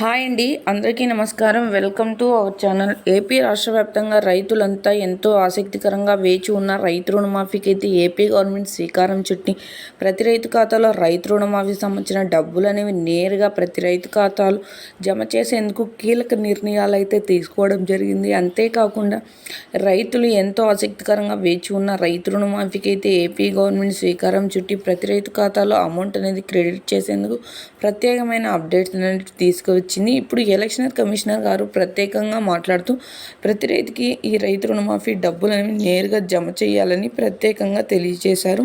Hi అండి. అందరికీ నమస్కారం. Welcome to our channel. AP రాష్ట్ర వ్యాప్తంగా రైతులంతా ఎంతో ఆసక్తికరంగా వేచి ఉన్న రైతు రుణమాఫీకి అయితే ఏపీ గవర్నమెంట్ శ్రీకారం చుట్టి ప్రతి రైతు ఖాతాలో రైతు రుణమాఫీకి సంబంధించిన డబ్బులు అనేవి నేరుగా ప్రతి రైతు ఖాతాలు జమ చేసేందుకు కీలక నిర్ణయాలు అయితే తీసుకోవడం జరిగింది. అంతేకాకుండా రైతులు ఎంతో ఆసక్తికరంగా వేచి ఉన్న రైతు రుణమాఫీకి అయితే ఏపీ గవర్నమెంట్ శ్రీకారం చుట్టి ప్రతి రైతు ఖాతాలో అమౌంట్ అనేది క్రెడిట్ చేసేందుకు ప్రత్యేకమైన అప్డేట్స్ అనేది తీసుకు వచ్చింది. ఇప్పుడు ఎలక్షన్ కమిషనర్ గారు ప్రత్యేకంగా మాట్లాడుతూ ప్రతి రైతుకి ఈ రైతు రుణమాఫీ డబ్బులను నేరుగా జమ చేయాలని ప్రత్యేకంగా తెలియజేశారు.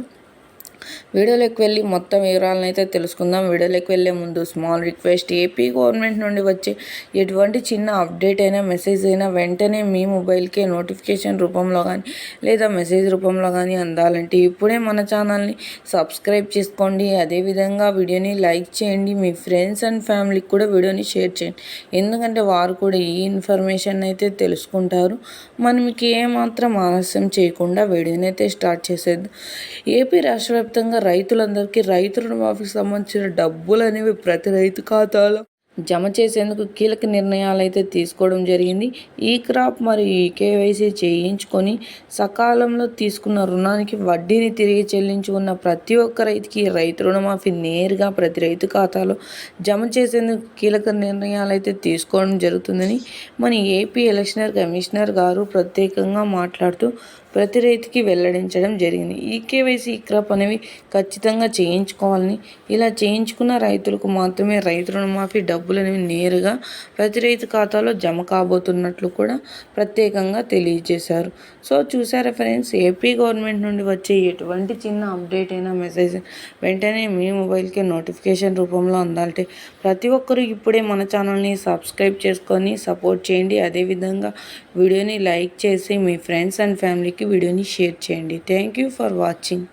వీడియోలోకి వెళ్ళి మొత్తం వివరాలను అయితే తెలుసుకుందాం. వీడియోలోకి వెళ్ళే ముందు స్మాల్ రిక్వెస్ట్ ఏపీ గవర్నమెంట్ నుండి వచ్చే ఎటువంటి చిన్న అప్డేట్ అయినా మెసేజ్ అయినా వెంటనే మీ మొబైల్కే నోటిఫికేషన్ రూపంలో కానీ లేదా మెసేజ్ రూపంలో కానీ అందాలంటే ఇప్పుడే మన ఛానల్ని సబ్స్క్రైబ్ చేసుకోండి. అదేవిధంగా వీడియోని లైక్ చేయండి. మీ ఫ్రెండ్స్ అండ్ ఫ్యామిలీకి కూడా వీడియోని షేర్ చేయండి. ఎందుకంటే వారు కూడా ఈ ఇన్ఫర్మేషన్ అయితే తెలుసుకుంటారు. మనం ఏమాత్రం ఆలస్యం చేయకుండా వీడియోని అయితే స్టార్ట్ చేసేది ఏపీ రాష్ట్ర వ్యాప్తంగా రైతులందరికీ రైతు రుణమాఫీకి సంబంధించిన డబ్బులు అనేవి ప్రతి రైతు ఖాతాలో జమ చేసేందుకు కీలక నిర్ణయాలు అయితే తీసుకోవడం జరిగింది. ఈ క్రాప్ మరియు ఈ కేవైసీ చేయించుకొని సకాలంలో తీసుకున్న రుణానికి వడ్డీని తిరిగి చెల్లించుకున్న ప్రతి ఒక్క రైతుకి రైతు రుణమాఫీ నేరుగా ప్రతి రైతు ఖాతాలో జమ చేసేందుకు కీలక నిర్ణయాలు అయితే తీసుకోవడం జరుగుతుందని మన ఏపీ ఎలక్షనర్ కమిషనర్ గారు ప్రత్యేకంగా మాట్లాడుతూ ప్రతి రైతుకి వెల్లడించడం జరిగింది. ఈ కేవైసీ క్రాప్ అనేవి ఖచ్చితంగా చేయించుకోవాలని ఇలా చేయించుకున్న రైతులకు మాత్రమే రైతు రుణమాఫీ డబ్బులు అనేవి నేరుగా ప్రతి రైతు ఖాతాలో జమ కాబోతున్నట్లు కూడా ప్రత్యేకంగా తెలియజేశారు. సో చూసారా ఫ్రెండ్స్ ఏపీ గవర్నమెంట్ నుండి వచ్చే ఎటువంటి చిన్న అప్డేట్ అయినా మెసేజ్ వెంటనే మీ మొబైల్కి నోటిఫికేషన్ రూపంలో అందాలంటే ప్రతి ఒక్కరూ ఇప్పుడే మన ఛానల్ని సబ్స్క్రైబ్ చేసుకొని సపోర్ట్ చేయండి. అదేవిధంగా వీడియోని లైక్ చేసి మీ ఫ్రెండ్స్ అండ్ ఫ్యామిలీకి వీడియోని షేర్ చేయండి. Thank you for watching